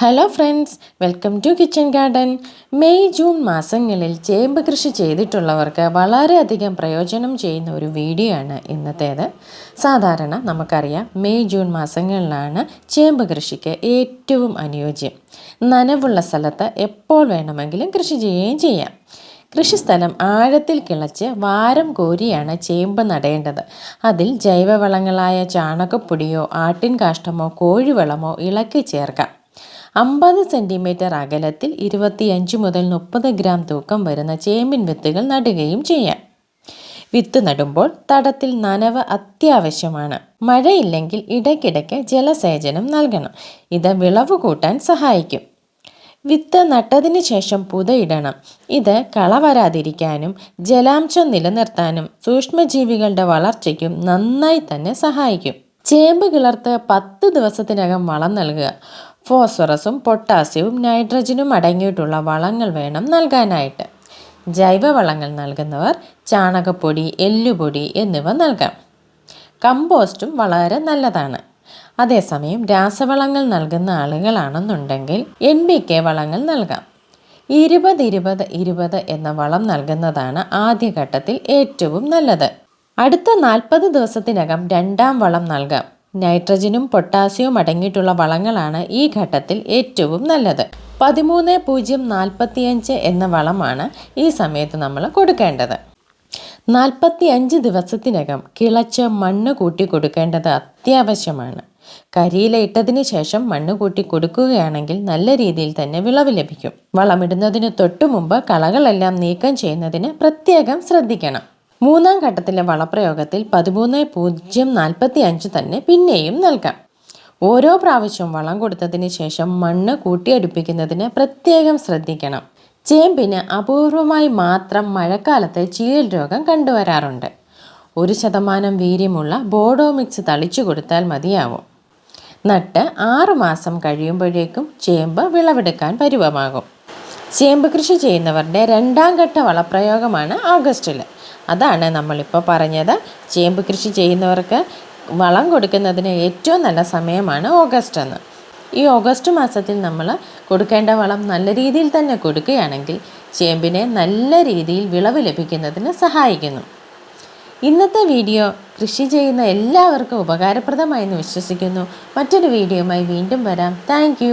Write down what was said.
Hello friends welcome to kitchen garden May June മാസങ്ങളിൽ ചേമ്പ് കൃഷി ചെയ്തിട്ടുള്ളവർക്ക് വളരെയധികം പ്രയോജനം ചെയ്യുന്ന ഒരു വീഡിയോ ആണ് ഇന്നത്തേത്. സാധാരണ നമുക്കറിയാം മെയ് ജൂൺ മാസങ്ങളിലാണ് ചേമ്പ് കൃഷിക്ക് ഏറ്റവും അനുയോജ്യം. നനവുള്ള സ്ഥലത്ത് എപ്പോൾ വേണമെങ്കിലും കൃഷി ചെയ്യുകയും ചെയ്യാം. കൃഷിസ്ഥലം ആഴത്തിൽ കിളച്ച് വാരം കോരിയാണ് ചേമ്പ് നടേണ്ടത്. അതിൽ ജൈവവളങ്ങളായ ചാണകപ്പൊടിയോ ആട്ടിൻ കാഷ്ടമോ കോഴിവളമോ ഇളക്കി ചേർക്കാം. അമ്പത് സെന്റിമീറ്റർ അകലത്തിൽ ഇരുപത്തിയഞ്ച് മുതൽ മുപ്പത് ഗ്രാം തൂക്കം വരുന്ന ചേമ്പിൻ വിത്തുകൾ നടുകയും ചെയ്യാം. വിത്ത് നടുമ്പോൾ തടത്തിൽ നനവ് അത്യാവശ്യമാണ്. മഴയില്ലെങ്കിൽ ഇടയ്ക്കിടയ്ക്ക് ജലസേചനം നൽകണം. ഇത് വിളവ് കൂട്ടാൻ സഹായിക്കും. വിത്ത് നട്ടതിന് ശേഷം പുതയിടണം. ഇത് കള വരാതിരിക്കാനും ജലാംശം നിലനിർത്താനും സൂക്ഷ്മജീവികളുടെ വളർച്ചയ്ക്കും നന്നായി തന്നെ സഹായിക്കും. ചേമ്പ് കിളർത്ത് പത്ത് ദിവസത്തിനകം വളം നൽകുക. ഫോസ്ഫറസും പൊട്ടാസ്യവും നൈട്രജനും അടങ്ങിയിട്ടുള്ള വളങ്ങൾ വേണം നൽകാനായിട്ട്. ജൈവവളങ്ങൾ നൽകുന്നവർ ചാണകപ്പൊടി എല്ലുപൊടി എന്നിവ നൽകാം. കമ്പോസ്റ്റും വളരെ നല്ലതാണ്. അതേസമയം രാസവളങ്ങൾ നൽകുന്ന ആളുകളാണെന്നുണ്ടെങ്കിൽ എൻ ബി കെ വളങ്ങൾ നൽകാം. ഇരുപത് ഇരുപത് ഇരുപത് എന്ന വളം നൽകുന്നതാണ് ആദ്യഘട്ടത്തിൽ ഏറ്റവും നല്ലത്. അടുത്ത നാൽപ്പത് ദിവസത്തിനകം രണ്ടാം വളം നൽകാം. നൈട്രജനും പൊട്ടാസ്യവും അടങ്ങിയിട്ടുള്ള വളങ്ങളാണ് ഈ ഘട്ടത്തിൽ ഏറ്റവും നല്ലത്. പതിമൂന്ന് പൂജ്യം നാൽപ്പത്തിയഞ്ച് എന്ന വളമാണ് ഈ സമയത്ത് നമ്മൾ കൊടുക്കേണ്ടത്. നാൽപ്പത്തി അഞ്ച് ദിവസത്തിനകം കിളച്ച് മണ്ണ് കൂട്ടി കൊടുക്കേണ്ടത് അത്യാവശ്യമാണ്. കരിയില ഇട്ടതിന് ശേഷം മണ്ണ് കൂട്ടി കൊടുക്കുകയാണെങ്കിൽ നല്ല രീതിയിൽ തന്നെ വിളവ് ലഭിക്കും. വളമിടുന്നതിന് തൊട്ടു മുമ്പ് കളകളെല്ലാം നീക്കം ചെയ്യുന്നതിന് പ്രത്യേകം ശ്രദ്ധിക്കണം. മൂന്നാം ഘട്ടത്തിലെ വളപ്രയോഗത്തിൽ പതിമൂന്ന് പൂജ്യം നാൽപ്പത്തി അഞ്ച് തന്നെ പിന്നെയും നൽകാം ഓരോ പ്രാവശ്യവും വളം കൊടുത്തതിന് ശേഷം മണ്ണ് കൂട്ടിയടുപ്പിക്കുന്നതിന് പ്രത്യേകം ശ്രദ്ധിക്കണം. ചേമ്പിന് അപൂർവമായി മാത്രം മഴക്കാലത്ത് ചീൽ രോഗം കണ്ടുവരാറുണ്ട്. ഒരു ശതമാനം വീര്യമുള്ള ബോഡോ മിക്സ് തളിച്ചു കൊടുത്താൽ മതിയാവും. നട്ട് ആറു മാസം കഴിയുമ്പോഴേക്കും ചേമ്പ് വിളവെടുക്കാൻ പരുവമാകും. ചേമ്പ് കൃഷി ചെയ്യുന്നവരുടെ രണ്ടാം ഘട്ട വളപ്രയോഗമാണ് ഓഗസ്റ്റിൽ അതാണ് നമ്മളിപ്പോൾ പറഞ്ഞത്. ചേമ്പ് കൃഷി ചെയ്യുന്നവർക്ക് വളം കൊടുക്കുന്നതിന് ഏറ്റവും നല്ല സമയമാണ് ഓഗസ്റ്റ് എന്ന്. ഈ ഓഗസ്റ്റ് മാസത്തിൽ നമ്മൾ കൊടുക്കേണ്ട വളം നല്ല രീതിയിൽ തന്നെ കൊടുക്കുകയാണെങ്കിൽ ചേമ്പിനെ നല്ല രീതിയിൽ വിളവ് ലഭിക്കുന്നതിന് സഹായിക്കുന്നു. ഇന്നത്തെ വീഡിയോ കൃഷി ചെയ്യുന്ന എല്ലാവർക്കും ഉപകാരപ്രദമായി എന്ന് വിശ്വസിക്കുന്നു. മറ്റൊരു വീഡിയോയുമായി വീണ്ടും വരാം. താങ്ക്